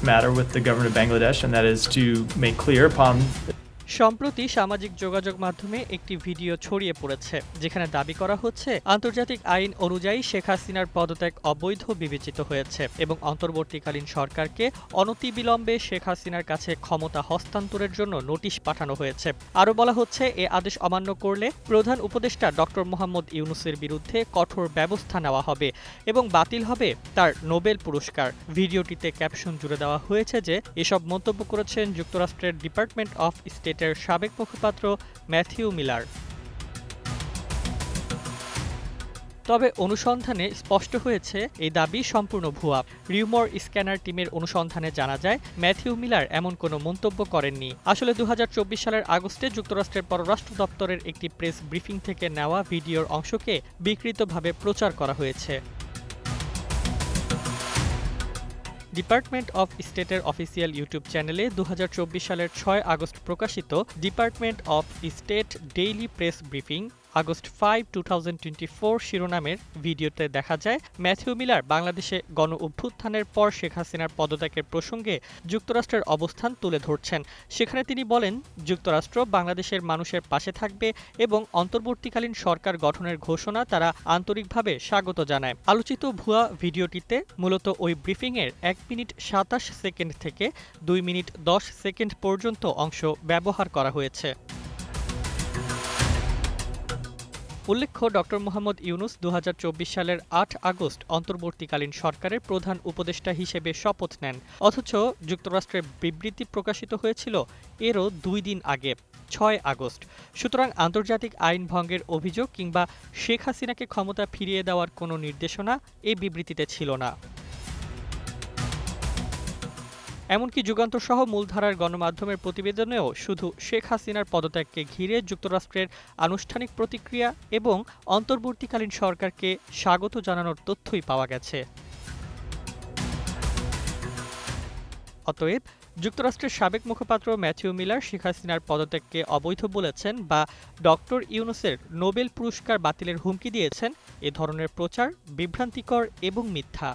this matter with the government of Bangladesh, and that is to make clear upon সম্প্রতি সামাজিক যোগাযোগ মাধ্যমে একটি ভিডিও ছড়িয়ে পড়েছে, যেখানে দাবি করা হচ্ছে, আন্তর্জাতিক আইন অনুযায়ী শেখ হাসিনার পদত্যাগ অবৈধ বিবেচিত হয়েছে এবং অন্তর্বর্তীকালীন সরকারকে অনতিবিলম্বে শেখ হাসিনার কাছে ক্ষমতা হস্তান্তরের জন্য নোটিশ পাঠানো হয়েছে। আরও বলা হচ্ছে, এ আদেশ অমান্য করলে প্রধান উপদেষ্টা ডক্টর মোহাম্মদ ইউনুসের বিরুদ্ধে কঠোর ব্যবস্থা নেওয়া হবে এবং বাতিল হবে তার নোবেল পুরস্কার। ভিডিওটিতে ক্যাপশন জুড়ে দেওয়া হয়েছে যে, এসব মন্তব্য করেছেন যুক্তরাষ্ট্রের ডিপার্টমেন্ট অফ স্টেটের সাবেক মুখপাত্র ম্যাথিউ মিলার। তবে অনুসন্ধানে স্পষ্ট হয়েছে, এই দাবি সম্পূর্ণ ভুয়া। রিউমর স্ক্যানার টিমের অনুসন্ধানে জানা যায়, ম্যাথিউ মিলার এমন কোনো মন্তব্য করেননি। আসলে দু হাজার চব্বিশ সালের আগস্টে যুক্তরাষ্ট্রের পররাষ্ট্র দপ্তরের একটি প্রেস ব্রিফিং থেকে নেওয়া ভিডিওর অংশকে বিকৃতভাবে প্রচার করা হয়েছে। ডিপার্টমেন্ট অফ স্টেটের অফিসিয়াল ইউটিউব চ্যানেলে দু হাজার চব্বিশ সালের ছয় আগস্ট প্রকাশিত department of state daily press briefing August five two thousand twenty four শিরোনামের ভিডিওতে দেখা যায়, ম্যাথিউ মিলার বাংলাদেশে গণ অভ্যুত্থানের পর শেখ হাসিনার পদত্যাগের প্রসঙ্গে যুক্তরাষ্ট্রের অবস্থান তুলে ধরছেন। সেখানে তিনি বলেন, যুক্তরাষ্ট্র বাংলাদেশের মানুষের পাশে থাকবে এবং অন্তর্বর্তীকালীন সরকার গঠনের ঘোষণা তারা আন্তরিকভাবে স্বাগত জানায়। আলোচিত ভুয়া ভিডিওটিতে মূলত ওই ব্রিফিংয়ের এক মিনিট সাতাশ সেকেন্ড থেকে দুই মিনিট দশ সেকেন্ড পর্যন্ত অংশ ব্যবহার করা হয়েছে। উল্লেখ্য ডক্টর মোহাম্মদ ইউনুস দু হাজার চব্বিশ সালের আট আগস্ট অন্তর্বর্তীকালীন সরকারের প্রধান উপদেষ্টা হিসেবে শপথ নেন। অথচ যুক্তরাষ্ট্রের বিবৃতি প্রকাশিত হয়েছিল এরও দুই দিন আগে, ছয় আগস্ট। সুতরাং আন্তর্জাতিক আইন ভঙ্গের অভিযোগ কিংবা শেখ হাসিনাকে ক্ষমতা ফিরিয়ে দেওয়ার কোনো নির্দেশনা এই বিবৃতিতে ছিল না। এমনকি যুগান্তর সহ মূলধারার গণমাধ্যমের প্রতিবেদনেও শুধু শেখ হাসিনার পদত্যাগকে ঘিরে যুক্তরাষ্ট্রের আনুষ্ঠানিক প্রতিক্রিয়া এবং অন্তর্বর্তীকালীন সরকারকে স্বাগত জানানোর তথ্যই পাওয়া গেছে। অতএব যুক্তরাষ্ট্রের সাবেক মুখপাত্র ম্যাথিউ মিলার শেখ হাসিনার পদত্যাগকে অবৈধ বলেছেন বা ডক্টর ইউনুসের নোবেল পুরস্কার বাতিলের হুমকি দিয়েছেন, এ ধরনের প্রচার বিভ্রান্তিকর এবং মিথ্যা।